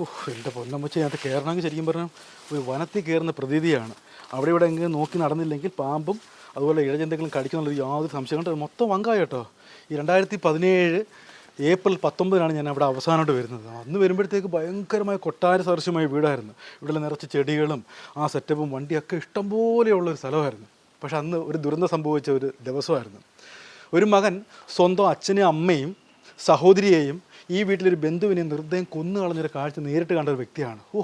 എന്റെ പൊന്നമ്മച്ച അതിനകത്ത് കയറണമെങ്കിൽ ശരിക്കും പറഞ്ഞാൽ ഒരു വനത്തിൽ കയറുന്ന പ്രതീതിയാണ്. അവിടെ ഇവിടെ എങ്കിലും നോക്കി നടന്നില്ലെങ്കിൽ പാമ്പും അതുപോലെ ഇഴജന്തുക്കളും കടിക്കുന്നുള്ള യാതൊരു സംശയം കൊണ്ട് മൊത്തം വങ്കായ കേട്ടോ. ഈ രണ്ടായിരത്തി പതിനേഴ് ഏപ്രിൽ പത്തൊമ്പതിനാണ് ഞാൻ അവിടെ അവസാനമായിട്ട് വരുന്നത്. അന്ന് വരുമ്പോഴത്തേക്ക് ഭയങ്കരമായ കൊട്ടാര സദൃശ്യമായ വീടായിരുന്നു. ഇവിടെ നിറച്ച് ചെടികളും ആ സെറ്റപ്പും വണ്ടിയൊക്കെ ഇഷ്ടംപോലെയുള്ളൊരു സ്ഥലമായിരുന്നു. പക്ഷെ അന്ന് ഒരു ദുരന്തം സംഭവിച്ച ഒരു ദിവസമായിരുന്നു. ഒരു മകൻ സ്വന്തം അച്ഛനെയും അമ്മയും സഹോദരിയെയും ഈ വീട്ടിലൊരു ബന്ധുവിനെ നിർദ്ദയം കൊന്നു കളഞ്ഞൊരു കാഴ്ച നേരിട്ട് കണ്ട ഒരു വ്യക്തിയാണ്. ഓ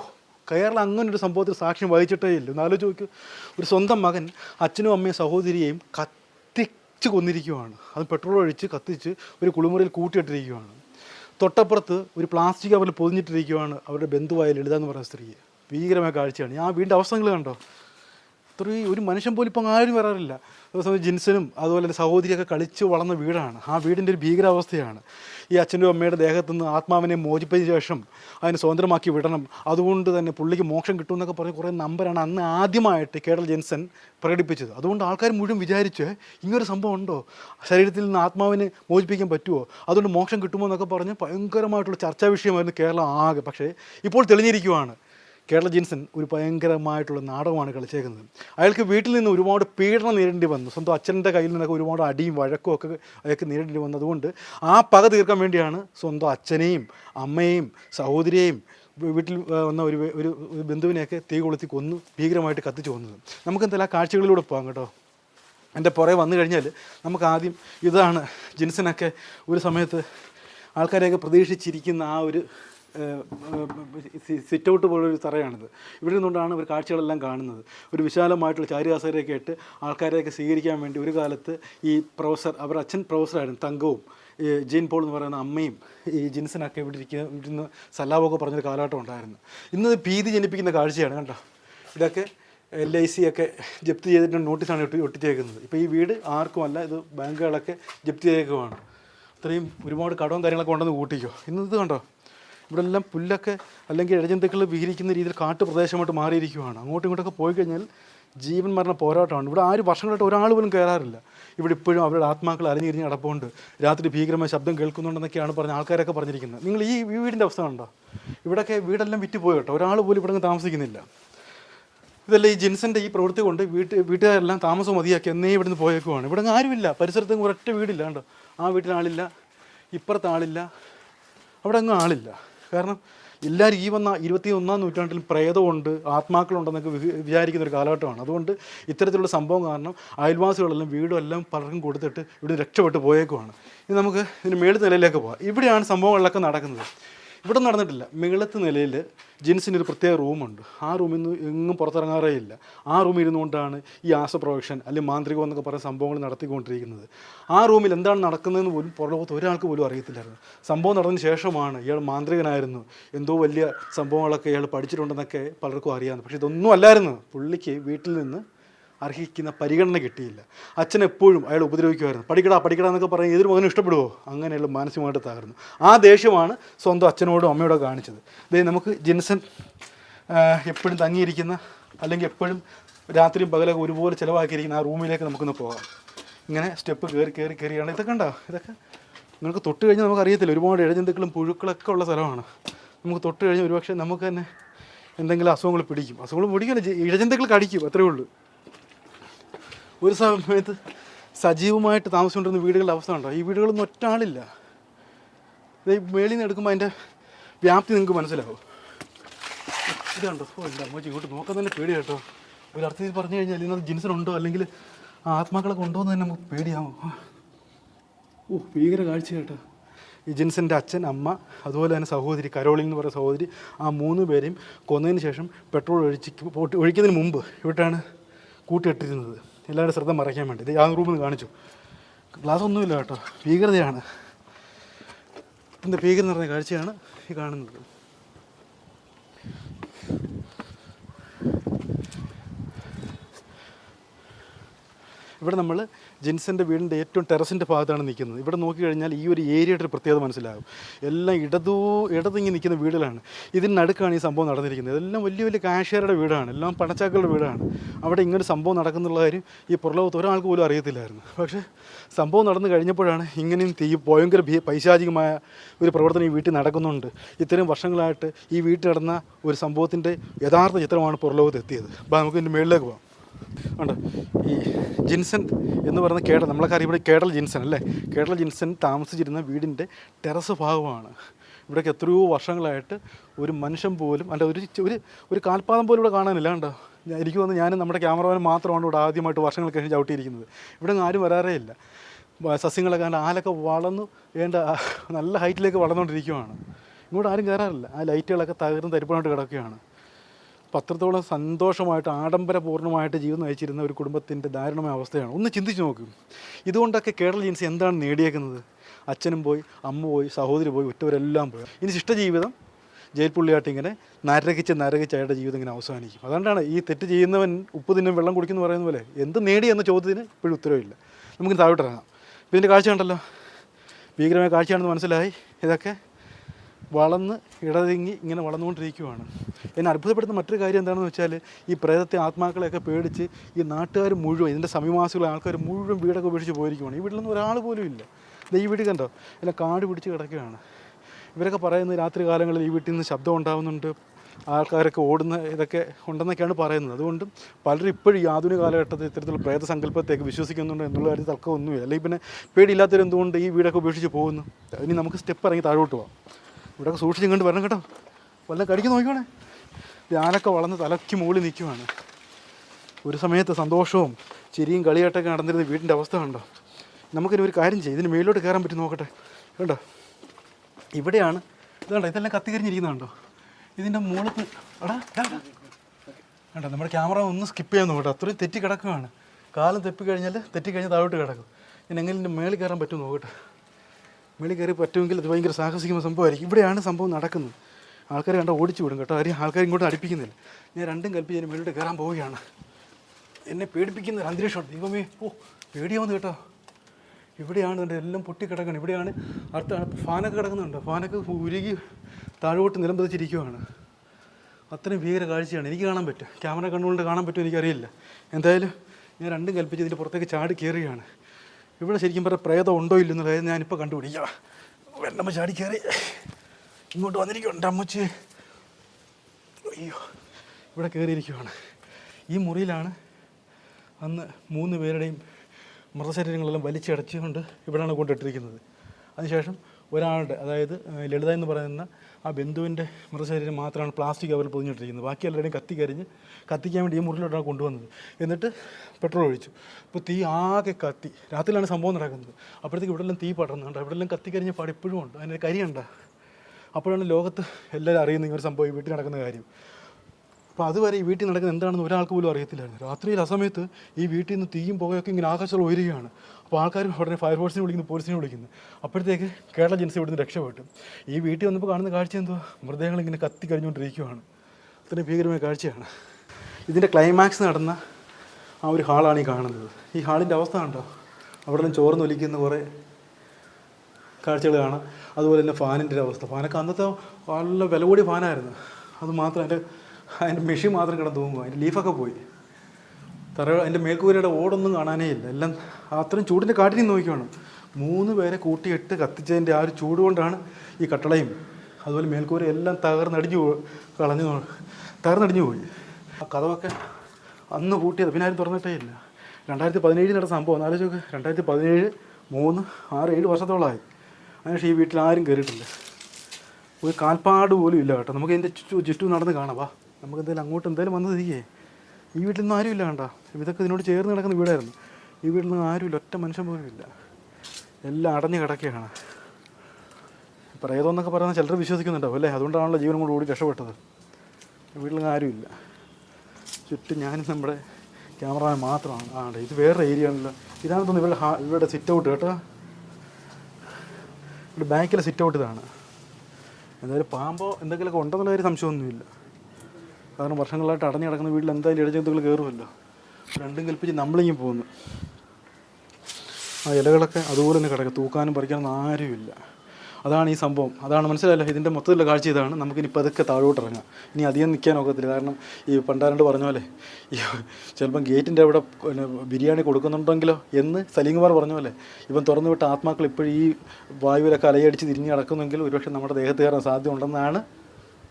കേരളം അങ്ങനെ ഒരു സംഭവത്തിൽ സാക്ഷ്യം വഹിച്ചിട്ടേ ഇല്ല. ഒന്ന് ആലോചിച്ച് ഒരു സ്വന്തം മകൻ അച്ഛനും അമ്മയും സഹോദരിയെയും കത്തിച്ച് കൊന്നിരിക്കുകയാണ് അത് പെട്രോൾ ഒഴിച്ച് കത്തിച്ച് ഒരു കുളിമുറിയിൽ കൂട്ടിയിട്ടിരിക്കുകയാണ് തൊട്ടപ്പുറത്ത് ഒരു പ്ലാസ്റ്റിക് അവരിൽ പൊതിഞ്ഞിട്ടിരിക്കുകയാണ് അവരുടെ ബന്ധുവായ ലളിത എന്ന് പറയുന്ന സ്ത്രീ ഭീകരമായ കാഴ്ചയാണ്. ഞാൻ വീടിന്റെ അവസ്ഥകൾ കണ്ടോ? ഇത്രയും ഒരു മനുഷ്യൻ പോലും ഇപ്പം ആരും വരാറില്ല. അതേസമയം ജിൻസനും അതുപോലെ തന്നെ സഹോദരിയൊക്കെ കളിച്ച് വളർന്ന വീടാണ്. ആ വീടിന്റെ ഒരു ഭീകരാവസ്ഥയാണ്. ഈ അച്ഛന്റെ അമ്മയുടെ ദേഹത്തു നിന്ന് ആത്മാവിനെ മോചിപ്പിച്ച ശേഷം അതിനെ സ്വതന്ത്രമാക്കി വിടണം. അതുകൊണ്ട് തന്നെ പുള്ളിക്ക് മോക്ഷം കിട്ടുമെന്നൊക്കെ പറഞ്ഞ് കുറേ നമ്പരാണ് അന്ന് ആദ്യമായിട്ട് കേരള ജെൻസൺ പ്രകടിപ്പിച്ചത്. അതുകൊണ്ട് ആൾക്കാർ മുഴുവൻ വിചാരിച്ച് ഇങ്ങനൊരു സംഭവം ഉണ്ടോ? ശരീരത്തിൽ നിന്ന് ആത്മാവിനെ മോചിപ്പിക്കാൻ പറ്റുമോ അതുകൊണ്ട് മോക്ഷം കിട്ടുമോ? എന്നൊക്കെ പറഞ്ഞ് ഭയങ്കരമായിട്ടുള്ള ചർച്ചാ വിഷയമായിരുന്നു കേരളം ആകെ. പക്ഷേ ഇപ്പോൾ തെളിഞ്ഞിരിക്കുവാണ്. കേരള ജിൻസൺ ഒരു ഭയങ്കരമായിട്ടുള്ള നാടകമാണ് കളിച്ചേക്കുന്നത്. അയാൾക്ക് വീട്ടിൽ നിന്ന് ഒരുപാട് പീഡനം നേരിടേണ്ടി വന്നു. സ്വന്തം അച്ഛന്റെ കയ്യിൽ നിന്നൊക്കെ ഒരുപാട് അടിയും വഴക്കും ഒക്കെ അയാൾക്ക് നേരിടേണ്ടി വന്നതുകൊണ്ട് ആ പക തീർക്കാൻ വേണ്ടിയാണ് സ്വന്തം അച്ഛനെയും അമ്മയെയും സഹോദരിയെയും വീട്ടിൽ വന്ന ഒരു ഒരു ബന്ധുവിനെയൊക്കെ തീ കൊളുത്തി കൊന്നു ഭീകരമായിട്ട് കത്തിച്ചു കൊന്നത്. നമുക്ക് എന്തായാലും ആ കാഴ്ചകളിലൂടെ പോകാം കേട്ടോ. എന്റെ പുറകെ വന്നു കഴിഞ്ഞാൽ നമുക്ക് ആദ്യം ഇതാണ് ജിൻസനൊക്കെ ഒരു സമയത്ത് ആൾക്കാരെയൊക്കെ പ്രതീക്ഷിച്ചിരിക്കുന്ന ആ ഒരു സിറ്റ് ഔട്ട് പോലൊരു തറയാണിത്. ഇവിടെ നിന്നുകൊണ്ടാണ് ഇവർ കാഴ്ചകളെല്ലാം കാണുന്നത്. ഒരു വിശാലമായിട്ടുള്ള ചാരിദാസരെയൊക്കെ ഇട്ട് ആൾക്കാരെയൊക്കെ സ്വീകരിക്കാൻ വേണ്ടി ഒരു കാലത്ത് ഈ പ്രൊഫസർ അവർ അച്ഛൻ പ്രൊഫസറായിരുന്നു തങ്കവും ജീൻ പോൾ എന്ന് പറയുന്ന അമ്മയും ഈ ജിൻസനൊക്കെ ഇവിടെ ഇരിക്കുന്ന ഇവിടുന്ന് സല്ലാവൊക്കെ പറഞ്ഞൊരു കാലഘട്ടം ഉണ്ടായിരുന്നു. ഇന്നത് ഭീതി ജനിപ്പിക്കുന്ന കാഴ്ചയാണ് കണ്ടോ? ഇതൊക്കെ എൽ ഐ സി ഒക്കെ ജപ്തി ചെയ്തിട്ട് നോട്ടീസാണ് ഒട്ടി ഒട്ടിച്ചേക്കുന്നത്. ഇപ്പോൾ ഈ വീട് ആർക്കുമല്ല ഇത് ബാങ്കുകളൊക്കെ ജപ്തി ചെയ്തേക്കുവാണ്. അത്രയും ഒരുപാട് കടവും കാര്യങ്ങളൊക്കെ ഉണ്ടെന്ന് കൂട്ടിക്കോ. ഇന്നത് കണ്ടോ? ഇവിടെ എല്ലാം പുല്ലൊക്കെ അല്ലെങ്കിൽ ഇഴജന്തുക്കൾ വിഹരിക്കുന്ന രീതിയിൽ കാട്ടുപ്രദേശമായിട്ട് മാറിയിരിക്കുകയാണ് അങ്ങോട്ടും ഇങ്ങോട്ടൊക്കെ പോയി കഴിഞ്ഞാൽ ജീവൻ മരണ പോരാട്ടമാണ്. ഇവിടെ ആരും വർഷങ്ങളായിട്ട് ഒരാൾ പോലും കയറാറില്ല. ഇവിടെ ഇപ്പോഴും അവരുടെ ആത്മാക്കൾ അലഞ്ഞിരിഞ്ഞ് കിടപ്പുണ്ട്. രാത്രി ഭീകരമായ ശബ്ദം കേൾക്കുന്നുണ്ടെന്നൊക്കെയാണ് പറഞ്ഞ ആൾക്കാരൊക്കെ പറഞ്ഞിരിക്കുന്നത്. നിങ്ങൾ ഈ വീടിന്റെ അവസ്ഥ കണ്ടോ? ഇവിടെയൊക്കെ വീടെല്ലാം വിറ്റ് പോയി കേട്ടോ. ഒരാൾ പോലും ഇവിടെ താമസിക്കുന്നില്ല. ഇതെല്ലാം ഈ ജിൻസിന്റെ ഈ പ്രവൃത്തി കൊണ്ട് വീട്ട് വീട്ടുകാരെല്ലാം താമസം മതിയാക്കി എന്നേ ഇവിടുന്ന് പോയേക്കുവാണ്. ഇവിടെ ആരുമില്ല. പരിസരത്ത് ഒരൊറ്റ വീടില്ല കണ്ടോ? ആ വീട്ടിൽ ആളില്ല ഇപ്പുറത്ത് ആളില്ല അവിടെ അങ്ങ് ആളില്ല. കാരണം എല്ലാവരും ഈ വന്ന ഇരുപത്തി ഒന്നാം നൂറ്റാണ്ടിൽ പ്രേതമുണ്ട് ആത്മാക്കളുണ്ടെന്നൊക്കെ വിചാരിക്കുന്ന ഒരു കാലഘട്ടമാണ്. അതുകൊണ്ട് ഇത്തരത്തിലുള്ള സംഭവം കാരണം അയൽവാസികളെല്ലാം വീടും എല്ലാം പലർക്കും കൊടുത്തിട്ട് ഇവിടെ രക്ഷപ്പെട്ട് പോയേക്കുവാണ്. ഇനി നമുക്ക് ഇതിന് മേളിൽ നിലയിലേക്ക് പോകാം. ഇവിടെയാണ് സംഭവങ്ങളിലൊക്കെ നടക്കുന്നത്. ഇവിടെ നടന്നിട്ടില്ല. മുകളത്തെ നിലയിൽ ജിൻസിന് ഒരു പ്രത്യേക റൂമുണ്ട്. ആ റൂമിൽ നിന്ന് എങ്ങും പുറത്തിറങ്ങാറേ ഇല്ല ആ റൂമിൽ ഇരുന്നുകൊണ്ടാണ് ഈ ആസ പ്രൊഫഷൻ അല്ലെങ്കിൽ മാന്ത്രികം എന്നൊക്കെ പറയുന്ന സംഭവങ്ങൾ നടത്തിക്കൊണ്ടിരിക്കുന്നത്. ആ റൂമിൽ എന്താണ് നടക്കുന്നതെന്ന് പോലും പുറലോകത്ത് ഒരാൾക്ക് പോലും അറിയത്തില്ലായിരുന്നു. സംഭവം നടന്നതിന് ശേഷമാണ് ഇയാൾ മാന്ത്രികനായിരുന്നു. എന്തോ വലിയ സംഭവങ്ങളൊക്കെ ഇയാൾ പഠിച്ചിട്ടുണ്ടെന്നൊക്കെ പലർക്കും അറിയാമെന്ന് പക്ഷേ ഇതൊന്നും അല്ലായിരുന്നു. പുള്ളിക്ക് വീട്ടിൽ നിന്ന് അർഹിക്കുന്ന പരിഗണന കിട്ടിയില്ല. അച്ഛൻ എപ്പോഴും അയാൾ ഉപദ്രവിക്കുമായിരുന്നു. പഠിക്കടാ പഠിക്കടാ എന്നൊക്കെ പറഞ്ഞ് ഏതൊരു മകനും ഇഷ്ടപ്പെടുവോ? അങ്ങനെയുള്ള മാനസികമായിട്ട് തകർന്നു. ആ ദേഷ്യമാണ് സ്വന്തം അച്ഛനോടും അമ്മയോടും കാണിച്ചത്. ഇതേ നമുക്ക് ജിൻസൺ എപ്പോഴും തങ്ങിയിരിക്കുന്ന അല്ലെങ്കിൽ എപ്പോഴും രാത്രിയും പകലൊക്കെ ഒരുപോലെ ചിലവാക്കിയിരിക്കുന്ന ആ റൂമിലേക്ക് നമുക്കൊന്ന് പോകാം. ഇങ്ങനെ സ്റ്റെപ്പ് കയറി കയറി കയറിയാണ്. ഇതൊക്കെ ഉണ്ടോ ഇതൊക്കെ നിങ്ങൾക്ക് തൊട്ട് കഴിഞ്ഞാൽ നമുക്ക് അറിയത്തില്ല ഒരുപാട് ഇഴജന്തുക്കളും പുഴുക്കളൊക്കെ ഉള്ള സ്ഥലമാണ്. നമുക്ക് തൊട്ട് കഴിഞ്ഞാൽ ഒരുപക്ഷെ നമുക്ക് തന്നെ എന്തെങ്കിലും അസുഖങ്ങൾ പിടിക്കും. അസുഖങ്ങൾ പിടിക്കില്ല ഇഴജന്തുക്കൾ കടിക്കും അത്രേ ഉള്ളൂ. ഒരു സമയത്ത് സജീവമായിട്ട് താമസിച്ചുകൊണ്ടിരുന്ന വീടുകളുടെ അവസ്ഥ ഉണ്ടോ ഈ വീടുകളൊന്നും ഒറ്റ ആളില്ല മേളിൽ നിന്ന് എടുക്കുമ്പോൾ അതിന്റെ വ്യാപ്തി നിങ്ങൾക്ക് മനസ്സിലാവും? ഇതുണ്ടോ ഓ ഇല്ല അമ്മച്ചി ഇങ്ങോട്ട് നോക്കാൻ തന്നെ പേടി കേട്ടോ. ഒരു അർത്ഥത്തിൽ പറഞ്ഞു കഴിഞ്ഞാൽ ഇതിനകത്ത് ജിൻസനുണ്ടോ അല്ലെങ്കിൽ ആത്മാക്കളൊക്കെ ഉണ്ടോ എന്ന് തന്നെ നമുക്ക് പേടിയാവും. ഓ ഭീകര കാഴ്ച കേട്ടോ. ഈ ജിൻസന്റെ അച്ഛൻ അമ്മ അതുപോലെ തന്നെ സഹോദരി കരോളി എന്ന് പറയുന്ന സഹോദരി ആ മൂന്ന് പേരെയും കൊന്നതിന് ശേഷം പെട്രോൾ ഒഴിച്ച് ഒഴിക്കുന്നതിന് മുമ്പ് ഇവിടെയാണ് കൂട്ടിയിട്ടിരുന്നത്. എല്ലാവരുടെ ശ്രദ്ധ മറയ്ക്കാൻ വേണ്ടി. ഇത് ആ റൂമിൽ നിന്ന് കാണിച്ചു. ഗ്ലാസ് ഒന്നുമില്ല കേട്ടോ. ഭീകരതയാണ്. എന്താ ഭീകരം നിറഞ്ഞ കാഴ്ചയാണ് ഈ കാണുന്നത്. ഇവിടെ നമ്മൾ ജിൻസന്റെ വീടിന്റെ ഏറ്റവും ടെറസിന്റെ ഭാഗത്താണ് നിൽക്കുന്നത്. ഇവിടെ നോക്കിക്കഴിഞ്ഞാൽ ഈ ഒരു ഏരിയയുടെ ഒരു പ്രത്യേകത മനസ്സിലാകും. എല്ലാം ഇടതൂ ഇടതിങ്ങി നിൽക്കുന്ന വീടുകളാണ്. ഇതിനടുക്കാണ് ഈ സംഭവം നടന്നിരിക്കുന്നത്. എല്ലാം വലിയ വലിയ കാശുകാരുടെ വീടാണ്. എല്ലാം പണച്ചാക്കളുടെ വീടാണ്. അവിടെ ഇങ്ങനെ സംഭവം നടക്കുന്നുള്ള കാര്യം ഈ പുറലോകത്ത് ഒരാൾക്ക് പോലും അറിയത്തില്ലായിരുന്നു. പക്ഷേ സംഭവം നടന്നു കഴിഞ്ഞപ്പോഴാണ് ഇങ്ങനെയും തീ ഭയങ്കര പൈശാചികമായ ഒരു പ്രവർത്തനം ഈ വീട്ടിൽ നടക്കുന്നുണ്ട്. ഇത്രയും വർഷങ്ങളായിട്ട് ഈ വീട്ടിൽ നടന്ന ഒരു സംഭവത്തിന്റെ യഥാർത്ഥ ചിത്രമാണ് പുറലോകത്ത് എത്തിയത്. അപ്പോൾ നമുക്ക് ഇതിന്റെ മേളിലേക്ക് പോകാം. ഉണ്ട്? ഈ ജിൻസൺ എന്ന് പറയുന്ന കേടൽ നമ്മളൊക്കെ അറിയപ്പെടുന്ന കേടൽ ജിൻസൺ അല്ലേ? കേടൽ ജിൻസൺ താമസിച്ചിരുന്ന വീടിന്റെ ടെറസ് ഭാഗമാണ്. ഇവിടേക്ക് എത്രയോ വർഷങ്ങളായിട്ട് ഒരു മനുഷ്യൻ പോലും അല്ല ഒരു ഒരു ഒരു കാൽപാദം പോലും ഇവിടെ കാണാനില്ല കണ്ടോ? എനിക്ക് തോന്നുന്നു ഞാൻ നമ്മുടെ ക്യാമറമാൻ മാത്രമാണ് ഇവിടെ ആദ്യമായിട്ട് വർഷങ്ങൾ കഴിഞ്ഞ് ചവിട്ടിയിരിക്കുന്നത്. ഇവിടെ ആരും വരാറേ ഇല്ല. സസ്യങ്ങളൊക്കെ കണ്ട് ആലൊക്കെ വളർന്നു വേണ്ട നല്ല ഹൈറ്റിലേക്ക് വളർന്നുകൊണ്ടിരിക്കുകയാണ് ഇങ്ങോട്ട് ആരും കയറാറില്ല. ആ ലൈറ്റുകളൊക്കെ തകർന്ന് തരിപ്പണമായിട്ട് കിടക്കുകയാണ്. അപ്പോൾ അത്രത്തോളം സന്തോഷമായിട്ട് ആഡംബരപൂർണമായിട്ട് ജീവിതം നയിച്ചിരുന്ന ഒരു കുടുംബത്തിന്റെ ദാരുണമായ അവസ്ഥയാണ്. ഒന്ന് ചിന്തിച്ച് നോക്കൂ. ഇതുകൊണ്ടൊക്കെ കേരള ജീൻസ് എന്താണ് നേടിയേക്കുന്നത്? അച്ഛനും പോയി അമ്മ പോയി സഹോദരി പോയി ഒറ്റവരെല്ലാം പോയി. ഇനി ശിഷ്ടജീവിതം ജയിൽ പുള്ളിയായിട്ട് ഇങ്ങനെ നരകിച്ച് നരകിച്ച് അയാളുടെ ജീവിതം ഇങ്ങനെ അവസാനിക്കും. അതുകൊണ്ടാണ് ഈ തെറ്റ് ചെയ്യുന്നവൻ ഉപ്പ് തിന്നും വെള്ളം കുടിക്കുന്നു പറയുന്ന പോലെ എന്ത് നേടി എന്ന ചോദ്യത്തിന് ഇപ്പോഴും ഉത്തരവില്ല. നമുക്ക് താഴോട്ടിറങ്ങാം. ഇതിന്റെ കാഴ്ച കണ്ടല്ലോ? ഭീകരമായ കാഴ്ചയാണെന്ന് മനസ്സിലായി? ഇതൊക്കെ വളർന്ന് ഇടതിങ്ങി ഇങ്ങനെ വളർന്നുകൊണ്ടിരിക്കുകയാണ് എന്നെ അത്ഭുതപ്പെടുന്ന മറ്റൊരു കാര്യം എന്താണെന്ന് വെച്ചാൽ ഈ പ്രേതത്തെ ആത്മാക്കളെയൊക്കെ പേടിച്ച് ഈ നാട്ടുകാർ മുഴുവൻ ഇതിന്റെ സമീപവാസികളെ ആൾക്കാർ മുഴുവൻ വീടൊക്കെ ഉപേക്ഷിച്ച് പോയിരിക്കുകയാണ് ഈ വീട്ടിലൊന്നും ഒരാൾ പോലും ഇല്ല. ഈ വീട് കണ്ടോ? എല്ലാം കാട് പിടിച്ച് കിടക്കുകയാണ്. ഇവരൊക്കെ പറയുന്നത് രാത്രി കാലങ്ങളിൽ ഈ വീട്ടിൽ നിന്ന് ശബ്ദം ഉണ്ടാകുന്നുണ്ട് ആൾക്കാരൊക്കെ ഓടുന്ന ഇതൊക്കെ ഉണ്ടെന്നൊക്കെയാണ് പറയുന്നത്. അതുകൊണ്ട് പലരും ഇപ്പോഴും ഈ ആധുനിക കാലഘട്ടത്തിൽ ഇത്തരത്തിലുള്ള പ്രേത സങ്കല്പത്തേക്ക് വിശ്വസിക്കുന്നുണ്ട് എന്നുള്ള കാര്യം തർക്കമൊന്നുമില്ല. അല്ലെങ്കിൽ പിന്നെ പേടിയില്ലാത്തവരെന്തുകൊണ്ട് ഈ വീടൊക്കെ ഉപേക്ഷിച്ച് പോകുന്നു? ഇനി നമുക്ക് സ്റ്റെപ്പ് ഇറങ്ങി താഴോട്ട് പോകാം ഇവിടെയൊക്കെ സൂക്ഷിച്ച് കണ്ട് വരണം കേട്ടോ. വല്ല കടിക്ക് നോക്കിക്കോണേ. ഞാനൊക്കെ വളർന്ന് തലയ്ക്ക് മുകളിൽ നിൽക്കുവാണ്. ഒരു സമയത്ത് സന്തോഷവും ചിരിയും കളിയാട്ടൊക്കെ നടന്നിരുന്ന വീടിന്റെ അവസ്ഥ കണ്ടോ? നമുക്കിനി ഒരു കാര്യം ചെയ്യും. ഇതിന് മേലോട്ട് കയറാൻ പറ്റി നോക്കട്ടെ. കണ്ടോ? ഇവിടെയാണ് ഇതാണ്ടോ ഇതെല്ലാം കത്തിക്കരിഞ്ഞിരിക്കുന്നുണ്ടോ ഇതിന്റെ ഇതാ, ഇതാ. കണ്ടോ നമ്മുടെ ക്യാമറ ഒന്ന് സ്കിപ്പ് ചെയ്യാൻ നോക്കട്ടെ. അത്രയും തെറ്റി കിടക്കുകയാണ് കാലം തെപ്പി കഴിഞ്ഞാൽ തെറ്റി കഴിഞ്ഞാൽ താഴോട്ട് കിടക്കും. ഇനി എങ്ങനെ മേളിൽ കയറാൻ പറ്റുമോ നോക്കട്ടെ. മേളിൽ കയറി പറ്റുമെങ്കിൽ അത് ഭയങ്കര സാഹസികമായ സംഭവമായിരിക്കും. ഇവിടെയാണ് സംഭവം നടക്കുന്നത്. ആൾക്കാർ കണ്ട ഓടിച്ചു വിടും കേട്ടോ. ആരും ആൾക്കാർ ഇങ്ങോട്ട് അടുപ്പിക്കുന്നില്ല. ഞാൻ രണ്ടും കൽപ്പിച്ച് ഞാൻ മേളിലോട്ട് കയറാൻ പോവുകയാണ്. എന്നെ പേടിപ്പിക്കുന്ന ഒരു അന്തരീക്ഷമാണ് ദൈവമേ ഓ പേടിയാവുന്നു കേട്ടോ. ഇവിടെയാണ് എന്റെ എല്ലാം പൊട്ടിക്കിടക്കണം ഇവിടെയാണ് അടുത്താണ് ഫാനൊക്കെ കിടക്കുന്നുണ്ട്. ഫാനൊക്കെ ഉരുകി താഴോട്ട് നിലംപതിച്ചിരിക്കുവാണ് അത്രയും ഭീകര കാഴ്ചയാണ്. എനിക്ക് കാണാൻ പറ്റും. ക്യാമറ കണ്ണുകൊണ്ട് കാണാൻ പറ്റുമോ എനിക്കറിയില്ല. എന്തായാലും ഞാൻ രണ്ടും കൽപ്പിച്ച് ഇതിന്റെ പുറത്തേക്ക് ചാടി കയറുകയാണ്. ഇവിടെ ശരിക്കും പറഞ്ഞാൽ പ്രേതം ഉണ്ടോ ഇല്ലെന്നുള്ളത് ഞാനിപ്പോൾ കണ്ടുപിടിക്കാം. വെള്ളമ്മ ചാടി കയറി ഇങ്ങോട്ട് വന്നിരിക്കുന്നുണ്ട് അമ്മച്ചി. അയ്യോ ഇവിടെ കയറിയിരിക്കുവാണ് ഈ മുറിയിലാണ് അന്ന് മൂന്ന് പേരുടെയും മൃതശരീരങ്ങളെല്ലാം വലിച്ചടച്ചുകൊണ്ട് ഇവിടെയാണ് കൊണ്ടിട്ടിരിക്കുന്നത്. അതിനുശേഷം ഒരാളുടെ അതായത് ലളിത എന്ന് പറയുന്ന ആ ബന്ധുവിന്റെ മൃതശരീരം മാത്രമാണ് പ്ലാസ്റ്റിക് അവർ പൊതിഞ്ഞിട്ടിരിക്കുന്നത്. ബാക്കി എല്ലാവരെയും കത്തി കരിഞ്ഞ് കത്തിക്കാൻ വേണ്ടി ഈ മുറിലോട്ടാണ് കൊണ്ടുവന്നത്. എന്നിട്ട് പെട്രോൾ ഒഴിച്ചു. അപ്പോൾ തീ ആകെ കത്തി. രാത്രിയിലാണ് സംഭവം നടക്കുന്നത്. അപ്പോഴത്തേക്ക് ഇവിടെല്ലാം തീ പടർന്നുണ്ട് ഇവിടെല്ലാം കത്തി കരിഞ്ഞ പാട് ഇപ്പോഴും ഉണ്ട്. അതിന്റെ കരിയുണ്ട് അപ്പോഴാണ് ലോകത്ത് എല്ലാവരും അറിയുന്നത് ഇങ്ങനെ സംഭവം ഈ വീട്ടിൽ നടക്കുന്ന കാര്യം. അപ്പോൾ അതുവരെ ഈ വീട്ടിൽ നടക്കുന്ന എന്താണെന്ന് ഒരാൾക്ക് പോലും അറിയത്തില്ലായിരുന്നു. രാത്രിയിൽ ആ സമയത്ത് ഈ വീട്ടിൽ നിന്ന് തീയും പുകയൊക്കെ ഇങ്ങനെ ആകാശം ഉയരുകയാണ്. അപ്പോൾ ആൾക്കാർ ഉടനെ ഫയർഫോഴ്സിനെ വിളിക്കുന്നു പോലീസിനെ വിളിക്കുന്നു. അപ്പോഴത്തേക്ക് കേരള ജനസി ഇവിടുന്ന് രക്ഷപ്പെട്ടു. ഈ വീട്ടിൽ വന്നപ്പോൾ കാണുന്ന കാഴ്ച എന്തോ? മൃതദേഹങ്ങൾ ഇങ്ങനെ കത്തി കഴിഞ്ഞുകൊണ്ടിരിക്കുകയാണ് അത്രയും ഭീകരമായ കാഴ്ചയാണ്. ഇതിന്റെ ക്ലൈമാക്സ് നടന്ന ആ ഒരു ഹാളാണ് ഈ കാണുന്നത്. ഈ ഹാളിന്റെ അവസ്ഥ ഉണ്ടോ അവിടെ ചോർന്നൊലിക്കുന്ന കുറേ കാഴ്ചകൾ കാണാം. അതുപോലെ തന്നെ ഫാനിന്റെ ഒരു അവസ്ഥ. ഫാനൊക്കെ അന്നത്തെ നല്ല വില കൂടിയ ഫാനായിരുന്നു. അത് മാത്രം അതിന്റെ അതിന്റെ മെഷീൻ മാത്രം കിടന്ന് തൂങ്ങുക അതിന്റെ ലീഫൊക്കെ പോയി. തറ അതിന്റെ മേൽക്കൂരയുടെ ഓടൊന്നും കാണാനേ ഇല്ല. എല്ലാം അത്രയും ചൂടിന്റെ കാട്ടിൽ നിന്ന് നോക്കിയാണ് മൂന്ന് പേരെ കൂട്ടിയിട്ട് കത്തിച്ചതിന്റെ ആ ഒരു ചൂട് കൊണ്ടാണ് ഈ കട്ടളയും അതുപോലെ മേൽക്കൂര എല്ലാം തകർന്നടിഞ്ഞു കളഞ്ഞു തകർന്നടിഞ്ഞു പോയി. ആ കഥവൊക്കെ അന്ന് കൂട്ടിയത് പിന്നെ ആരും തുറന്നിട്ടേ ഇല്ല. രണ്ടായിരത്തി പതിനേഴിൽ നടന്ന സംഭവം ആലോചിച്ച് രണ്ടായിരത്തി പതിനേഴ് മൂന്ന് ആറ് ഏഴ് വർഷത്തോളമായി. അതിനുശേഷം ഈ വീട്ടിൽ ആരും കയറിയിട്ടില്ല. ഒരു കാൽപ്പാട് പോലും ഇല്ല കേട്ടോ. നമുക്ക് ഇതിന്റെ ചുറ്റു ചുറ്റും നടന്ന് കാണാം. വാ. നമുക്ക് എന്തായാലും അങ്ങോട്ട് എന്തായാലും വന്നത് ഈ വീട്ടിൽ നിന്ന് ആരും ഇല്ല കണ്ടോ. ഇതൊക്കെ ഇതിനോട് ചേർന്ന് കിടക്കുന്ന വീടായിരുന്നു. ഈ വീട്ടിൽ നിന്ന് ആരുമില്ല. ഒറ്റ മനുഷ്യൻ പോലും ഇല്ല. എല്ലാം അടഞ്ഞു കിടക്കുകയാണ്. പ്രേതം എന്നൊക്കെ പറയുന്നത് ചിലർ വിശ്വസിക്കുന്നുണ്ടാവും അല്ലേ? അതുകൊണ്ടാണല്ലോ ജീവനും കൂടി ഓടി രക്ഷപ്പെട്ടത്. വീട്ടിൽ നിന്ന് ആരുമില്ല. ചുറ്റും ഞാനും നമ്മുടെ ക്യാമറമാൻ മാത്രമാണ്. ആ ഇത് വേറെ ഏരിയ ആണല്ലോ. ഇതാണ് തോന്നുന്നു ഇവരുടെ ഹാ ഇവരുടെ സിറ്റ് ഔട്ട് കേട്ടോ. ഇവിടെ ബാക്കിലെ സിറ്റ് ഔട്ട് ഇതാണ്. എന്തായാലും പാമ്പോ എന്തെങ്കിലുമൊക്കെ ഉണ്ടെന്നുള്ള ഒരു സംശയമൊന്നുമില്ല. കാരണം വർഷങ്ങളായിട്ട് അടഞ്ഞു കിടക്കുന്ന വീട്ടിൽ എന്തായാലും ഇടജന്തുക്കൾ കയറുമല്ലോ. രണ്ടും കൽപ്പിച്ച് നമ്മളിങ്ങി പോകുന്നു. ആ ഇലകളൊക്കെ അതുപോലെ തന്നെ കിടക്കുക തൂക്കാനും പറിക്കാനൊന്നും ആരുമില്ല. അതാണ് ഈ സംഭവം. അതാണ് മനസ്സിലായല്ലോ? ഇതിന്റെ മൊത്തത്തിലുള്ള കാഴ്ച ഇതാണ്. നമുക്കിനി പതുക്കെ താഴോട്ട് ഇറങ്ങാം. ഇനി അധികം നിൽക്കാൻ ഒക്കത്തില്ല. കാരണം ഈ പണ്ടാരണ്ട് പറഞ്ഞ പോലെ ഈ ചിലപ്പം ഗേറ്റിന്റെ അവിടെ പിന്നെ ബിരിയാണി കൊടുക്കുന്നുണ്ടെങ്കിലോ എന്ന് സലീംകുമാർ പറഞ്ഞ പോലെ. ഇവൻ തുറന്നു വിട്ട ആത്മാക്കൾ ഇപ്പോഴും ഈ വായുവിലൊക്കെ അലയടിച്ച് തിരിഞ്ഞ് കിടക്കുന്നെങ്കിൽ ഒരുപക്ഷെ നമ്മുടെ ദേഹത്ത് കയറാൻ സാധ്യത ഉണ്ടെന്നാണ്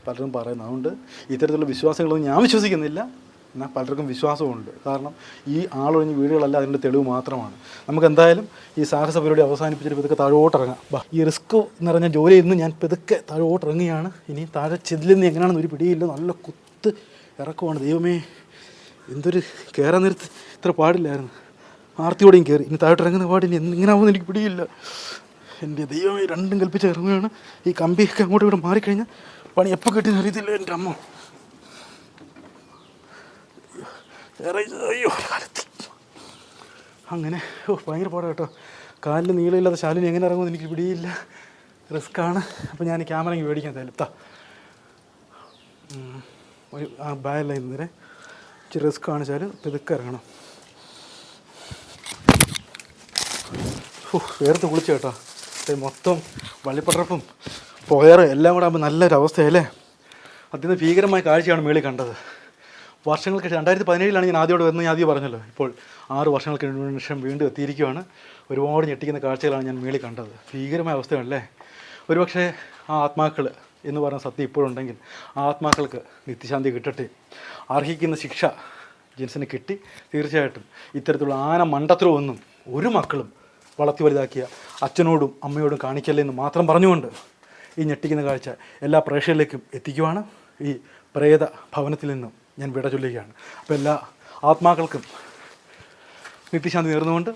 പലരും പറയുന്നത്. അതുകൊണ്ട് ഇത്തരത്തിലുള്ള വിശ്വാസങ്ങളൊന്നും ഞാൻ വിശ്വസിക്കുന്നില്ല. എന്നാൽ പലർക്കും വിശ്വാസമുണ്ട്. കാരണം ഈ ആളൊഴിഞ്ഞ വീടുകളല്ല അതിന്റെ തെളിവ് മാത്രമാണ്. നമുക്ക് എന്തായാലും ഈ സാഹസ പരിപാടി അവസാനിപ്പിച്ചിട്ട് പതുക്കെ താഴോട്ടിറങ്ങാം. ബാ ഈ റിസ്ക് നിറഞ്ഞ ജോലി ഇന്ന് ഞാൻ പതുക്കെ താഴോട്ടിറങ്ങിയാണ് ഇനി താഴെ ചെല്ലുന്ന എങ്ങനെയാണെന്ന് ഒരു പിടിയില്ല. നല്ല കുത്ത് ഇറക്കുവാണ്. ദൈവമേ എന്തൊരു കയറാൻ നേരത്ത് ഇത്ര പാടില്ലായിരുന്നു. ആർത്തിയോടെയും കയറി ഇനി താഴോട്ടിറങ്ങുന്ന പാടില്ല. എങ്ങനെയാവുമെന്ന് എനിക്ക് പിടിയില്ല. എന്റെ ദൈവമേ രണ്ടും കൽപ്പിച്ച് ഇറങ്ങുകയാണ്. ഈ കമ്പിയൊക്കെ അങ്ങോട്ടും ഇവിടെ മാറിക്കഴിഞ്ഞാൽ പണി എപ്പോൾ കിട്ടിയെന്ന് അറിയത്തില്ല എന്റെ അമ്മ. അങ്ങനെ ഓ ഭയങ്കര പാടാ കേട്ടോ. കാലിൽ നീളമില്ലാത്ത ശാലിനി എങ്ങനെ ഇറങ്ങുമെന്ന് എനിക്ക് പിടിയില്ല. റിസ്ക്കാണ് അപ്പോൾ ഞാൻ ക്യാമറ ഇങ്ങനെ മേടിക്കാൻ തരത്താ ഒരു ആ ബാഗല്ല ഇന്നേരെ ഇച്ചിരി റിസ്ക് കാണിച്ചാൽ പിതുക്കെ ഇറങ്ങണം. ഓ വേർത്ത് കുളിച്ചു കേട്ടോ. മൊത്തം വള്ളിപ്പടർപ്പും പുകയറ് എല്ലാം കൂടെ ആകുമ്പോൾ നല്ലൊരു അവസ്ഥയല്ലേ? അതിന് ഭീകരമായ കാഴ്ചയാണ് മേളിൽ കണ്ടത്. വർഷങ്ങൾക്ക് രണ്ടായിരത്തി പതിനേഴിലാണ് ഞാൻ ആദ്യമോട് വരുന്നത് ഞാൻ ആദ്യം പറഞ്ഞല്ലോ. ഇപ്പോൾ ആറ് വർഷങ്ങൾക്ക് ശേഷം വീണ്ടും എത്തിയിരിക്കുകയാണ് ഒരുപാട് ഞെട്ടിക്കുന്ന കാഴ്ചകളാണ് ഞാൻ മേളിൽ കണ്ടത്. ഭീകരമായ അവസ്ഥയാണല്ലേ? ഒരുപക്ഷെ ആ ആത്മാക്കൾ എന്ന് പറഞ്ഞ സത്യം ഇപ്പോഴുണ്ടെങ്കിൽ ആ ആത്മാക്കൾക്ക് നിത്യശാന്തി കിട്ടട്ടെ. അർഹിക്കുന്ന ശിക്ഷ ജിൻസിന് കിട്ടി. തീർച്ചയായിട്ടും ഇത്തരത്തിലുള്ള ആന മണ്ടത്തരമൊന്നും ഒരു മക്കളും വളർത്തി വലുതാക്കിയ അച്ഛനോടും അമ്മയോടും കാണിക്കല്ലേ എന്ന് മാത്രം പറഞ്ഞുകൊണ്ട് ഈ ഞെട്ടിക്കുന്ന കാഴ്ച എല്ലാ പ്രേക്ഷകരിലേക്കും എത്തിക്കുവാണ്. ഈ പ്രേത ഭവനത്തിൽ നിന്നും ഞാൻ വിട ചൊല്ലുകയാണ്. അപ്പോൾ എല്ലാ ആത്മാക്കൾക്കും നിത്യശാന്തി നേർന്നുകൊണ്ട്